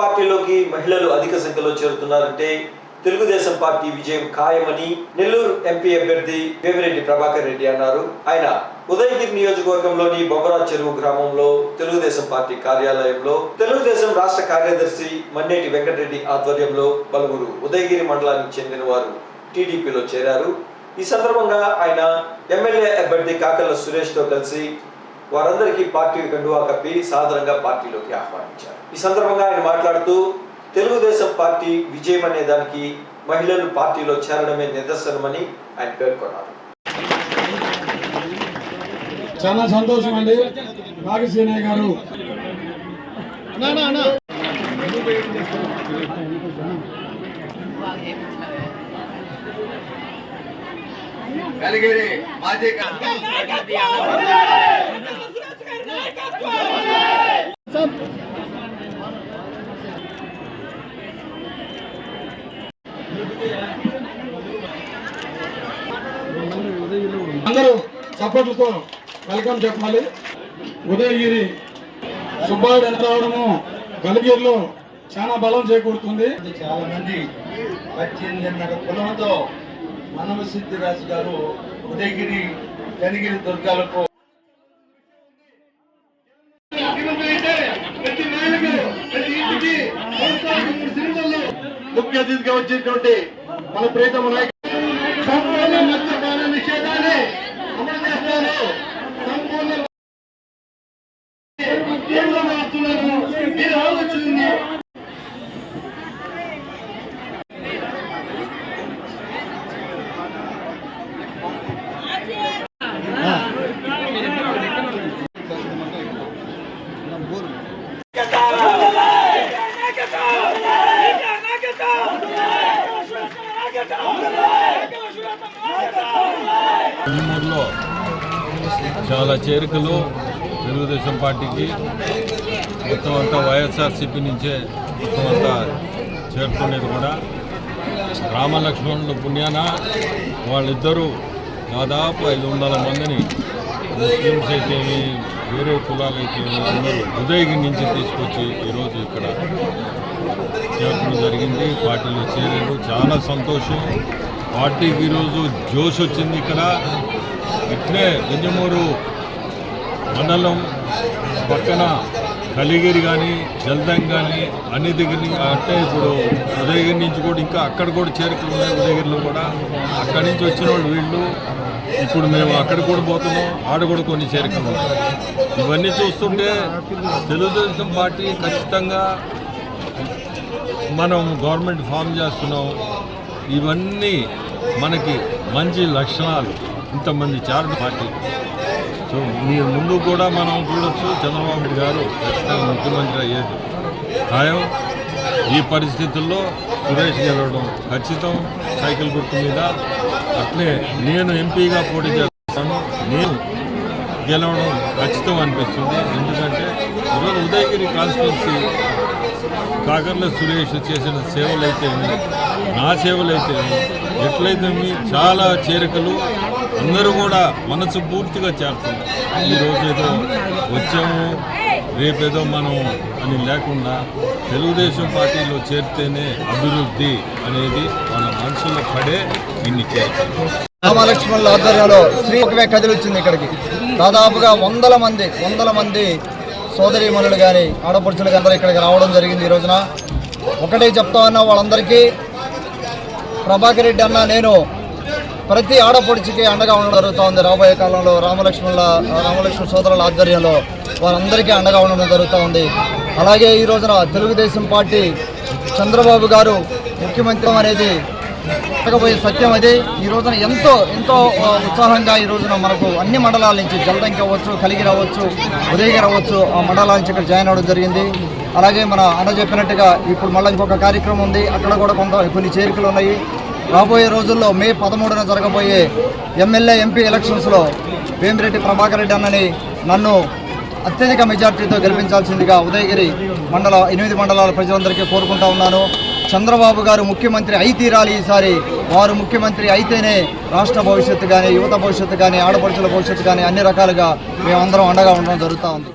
పార్టీలోకి మహిళలు అధిక సంఖ్యలో చేరుతున్నారంటే తెలుగుదేశం పార్టీ విజయం ఖాయమని నెల్లూరు ఎంపీ అభ్యర్థి వేమిరెడ్డి ప్రభాకర్ రెడ్డి అన్నారు. ఆయన ఉదయగిరి నియోజకవర్గంలోని బొగరా చెరువు గ్రామంలో తెలుగుదేశం పార్టీ కార్యాలయంలో తెలుగుదేశం రాష్ట్ర కార్యదర్శి మన్నేటి వెంకటరెడ్డి ఆధ్వర్యంలో పలువురు ఉదయగిరి మండలానికి చెందిన వారు టీడీపీలో చేరారు. ఈ సందర్భంగా ఆయన ఎమ్మెల్యే అభ్యర్థి కాకల సురేష్తో కలిసి వారందరికీ పార్టీ కండువా కప్పి సాదరంగా పార్టీలోకి ఆహ్వానించారు. ఈ సందర్భంగా ఆయన మాట్లాడుతూ తెలుగుదేశం పార్టీ విజయం అనే దానికి మహిళలు పార్టీలో చేరడమే నిదర్శనమని ఆయన పేర్కొన్నారు. చాలా సంతోషం అండి. నాగసేనయ్య గారు. కలిగిరి మాజీ అందరూ సపోర్ట్లతో వెల్కమ్ చెప్పాలి. ఉదయగిరి సుబ్బారెడ్డి ఎంత రావడము గలిగిరిలో చాలా బలం చేకూరుతుంది. చాలా మంది పద్దెనిమిదిన్నర కులంతో మనవ సిద్ధిరాజు గారు ఉదయగిరి కనిగిరి దుర్గాలకు ముఖ్య అతిథిగా వచ్చినటువంటి మన ప్రీతమ నాయకులు. సంపూర్ణ మద్యపాన నిషేధాన్ని అమలు చేస్తారు సంపూర్ణ మీరు ఆలోచించింది ఊర్లో చాలా చేరికలు తెలుగుదేశం పార్టీకి. మొత్తం అంతా వైఎస్ఆర్సీపీ నుంచే మొత్తం అంతా చేరుకునేది కూడా. రామలక్ష్మణుల పుణ్యాన వాళ్ళిద్దరూ దాదాపు ఐదు వందల మందిని ముస్లిమ్స్ అయితే వేరే కులాలైతే అయితేమి అందరూ ఉదయగిరి నుంచి తీసుకొచ్చి ఈరోజు ఇక్కడ చేర్చడం జరిగింది. పార్టీలో చేరారు. చాలా సంతోషం. పార్టీకి ఈరోజు జోష్ వచ్చింది ఇక్కడ. ఇట్లే వెంజమూరు మండలం పక్కన కలిగిరి కానీ జల్దంగ్ కానీ అన్ని దగ్గర అంటే ఇప్పుడు ఉదయగిరి నుంచి కూడా ఇంకా అక్కడ కూడా చేరుకులు ఉన్నాయి ఉదయగిరిలో కూడా. అక్కడి నుంచి వచ్చిన వాళ్ళు. వీళ్ళు ఇప్పుడు మేము అక్కడ కూడా పోతున్నాం ఆడ కూడా కొన్ని చేరికలు ఇవన్నీ చూస్తుంటే తెలుగుదేశం పార్టీ ఖచ్చితంగా మనం గవర్నమెంట్ ఫామ్ చేస్తున్నాం. ఇవన్నీ మనకి మంచి లక్షణాలు. ఇంతమంది చారిటీ పార్టీ. సో మీరు ముందు కూడా మనం చూడొచ్చు చంద్రబాబు గారు ఖచ్చితంగా ముఖ్యమంత్రి అయ్యేది. ఖాయం ఈ పరిస్థితుల్లో సురేష్ గెలవడం ఖచ్చితం సైకిల్ గుర్తు మీద. అట్లే నేను ఎంపీగా పోటీ చేస్తాను నేను గెలవడం ఖచ్చితం అనిపిస్తుంది. ఎందుకంటే ఈరోజు ఉదయగిరి కాన్స్టిట్యున్సీ కాకర్ల సురేష్ చేసిన సేవలైతేమి నా సేవలైతేమి ఎట్లయితేమి చాలా చేరికలు అందరూ కూడా మనసు పూర్తిగా చేరుతున్నారు. ఈరోజు ఏదో వచ్చాము రేపేదో మనం అని లేకుండా తెలుగుదేశం పార్టీలో చేరితేనే అభివృద్ధి అనేది మన మనసులో పడే ఇన్ని చేరికలు. రామలక్ష్మణుల ఆధ్వర్యంలో శ్రీ ఒకవే కదిలి వచ్చింది ఇక్కడికి. దాదాపుగా వందల మంది వందల మంది సోదరీమణులు కానీ ఆడపడుచులు అందరూ ఇక్కడికి రావడం జరిగింది ఈ రోజున. ఒకటే చెప్తా ఉన్నా వాళ్ళందరికీ ప్రభాకర్ రెడ్డి అన్న నేను ప్రతి ఆడపడుచుకి అండగా ఉండడం జరుగుతూ ఉంది రాబోయే కాలంలో. రామలక్ష్మణుల రామలక్ష్మణ సోదరుల ఆధ్వర్యంలో వారందరికీ అండగా ఉండడం జరుగుతూ ఉంది. అలాగే ఈ రోజున తెలుగుదేశం పార్టీ చంద్రబాబు గారు ముఖ్యమంత్రి అనేది జరగబోయే సత్యం అది. ఈ రోజున ఎంతో ఎంతో ఉత్సాహంగా ఈ రోజున మనకు అన్ని మండలాల నుంచి జలదంకి అవ్వచ్చు కలిగి రావచ్చు ఉదయగిరి అవ్వచ్చు ఆ మండలాల నుంచి ఇక్కడ జాయిన్ అవ్వడం జరిగింది. అలాగే మన అన్న చెప్పినట్టుగా ఇప్పుడు మళ్ళీ ఇంకొక కార్యక్రమం ఉంది. అక్కడ కూడా కొంత కొన్ని చేరికలు ఉన్నాయి. రాబోయే రోజుల్లో మే పదమూడున జరగబోయే ఎమ్మెల్యే ఎంపీ ఎలక్షన్స్లో వేమిరెడ్డి ప్రభాకర్ రెడ్డి అన్నని నన్ను అత్యధిక మెజార్టీతో గెలిపించాల్సిందిగా ఉదయగిరి మండల ఎనిమిది మండలాల ప్రజలందరికీ కోరుకుంటా ఉన్నాను. చంద్రబాబు గారు ముఖ్యమంత్రి అయి తీరాలి ఈసారి. వారు ముఖ్యమంత్రి అయితేనే రాష్ట్ర భవిష్యత్తు కానీ యువత భవిష్యత్తు కానీ ఆడపడుచుల భవిష్యత్తు కానీ అన్ని రకాలుగా మేమందరం అండగా ఉండడం జరుగుతూ ఉంది.